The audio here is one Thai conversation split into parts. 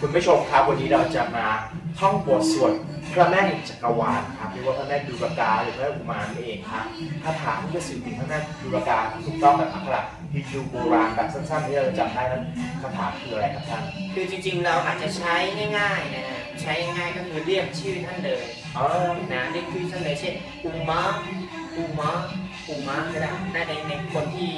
คุณผู้ชมครับวันนี้เราจะมาท่องบทสวด พระแม่แห่งจักรวาลครับเรียกว่าพระแม่ดุรกาหรือพระแม่อุมานั่นเองครับคาถาที่จะสื่อถึงพระแม่ดุรกาถูกต้องแบบอักขระฮินดูโบราณแบบสั้นๆที่เราจำได้นั้นคาถาคืออะไรครับท่านคือจริงๆ เราอาจจะใช้ง่ายๆนะฮะใช้ง่ายๆก็คือเรียกชื่อท่านเลยอ๋อนะเรียกชื่อท่านเลยเช่นอุมะอุมะ อุมะก็ได้น่าในในคนที่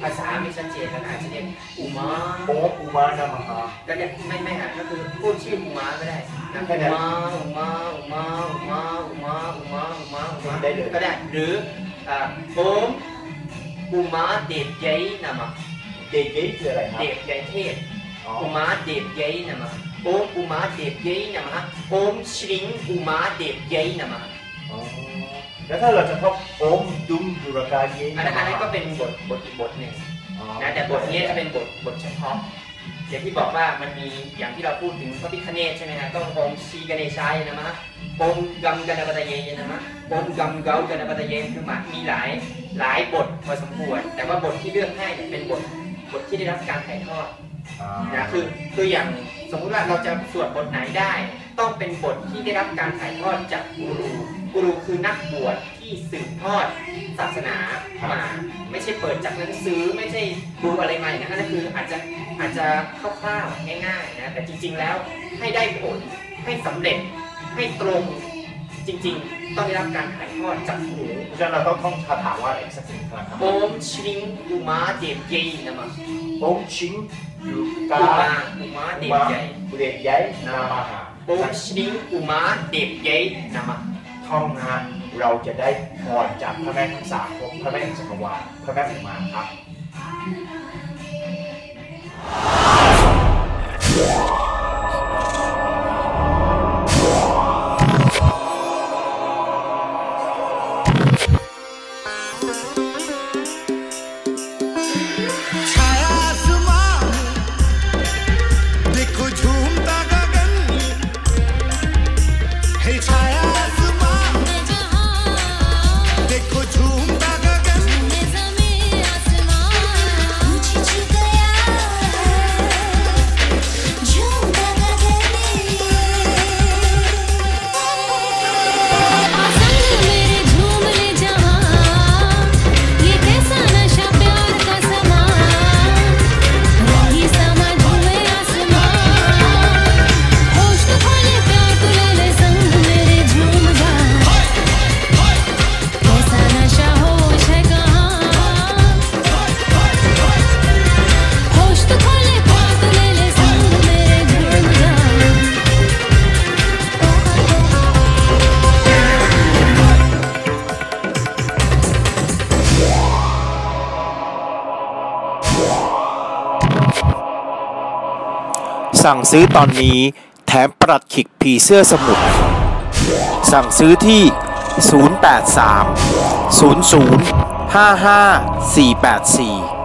ภาษาไม่ชัดเจนก็อาจจะเรียกอุมะโอ้อุมานามาฮาก็เรียกไม่ไม่อะก็คือพูดชื่ออุมะก็ได้นะอุมะอุมะอุมะอุมะอุมะอุมะอุมะอุมะได้เลยก็ได้หรืออ่าโอมอุมะเดบยัยนามะเดเกคืออะไรครับเดบยัยเทศอุมาเดบยัยนะมะโอมอุมาเดบยัยนะมะโอมชริงอุมาเดบยัยนะมะอ๋อ แล้วถ้าเราจะท่องโอมดุมดุรกาเยอันนั้นอันนั้นก็เป็นบทบทอีกบทหนึ่งอ๋อนะแต่บทนี้จะเป็นบทบทเฉพาะอย่างที่บอกว่ามันมีอย่างที่เราพูดถึงพระพิฆเนศใช่ไหมฮะต้องโอมชีกเนชายนะมะโอมกัมกันปตะเยนะมะโอมกัมเกากันปตะเยคือมันมีหลายหลายบทพอสมควรแต่ว่าบทที่เลือกให้เนี่ยเป็นบทบทที่ได้รับการถ่ายทอดอ่า นะคือคืออย่างสมมุติว่าเราจะสวดบทไหนได้ ต้องเป็นบทที่ได้รับการถ่ายทอดจากกูรูกูรูคือนักบวชที่สืบทอดศาสนามาไม่ใช่เปิดจากหนังสือไม่ใช่ดูอะไรมาอย่างนั้นนั่นคืออาจจะอาจจะคร่าวๆง่ายๆนะแต่จริง ๆแล้วให้ได้ผลให้สำเร็จให้ตรงจริง ๆ ต้องได้รับการถ่ายทอดจากกูรูเพราะฉะนั้นเราต้องท่องคาถาว่าอะไรอีกสักหนึ่งครั้งครับโอมชริงอุมาเดบเยนะมาโอมชิง ดุอุกามาอุมาเดบเยเดชยัยนามาหาโอมชริงอุมาเดบเยนะมาท่องนะฮะเราจะได้พรจากพระแม่ทั้งสามพระแม่จักรวาลพระแม่อุมาครับ สั่งซื้อตอนนี้แถมปลัดขิกผีเสื้อสมุด สั่งซื้อที่ 083 00 55 484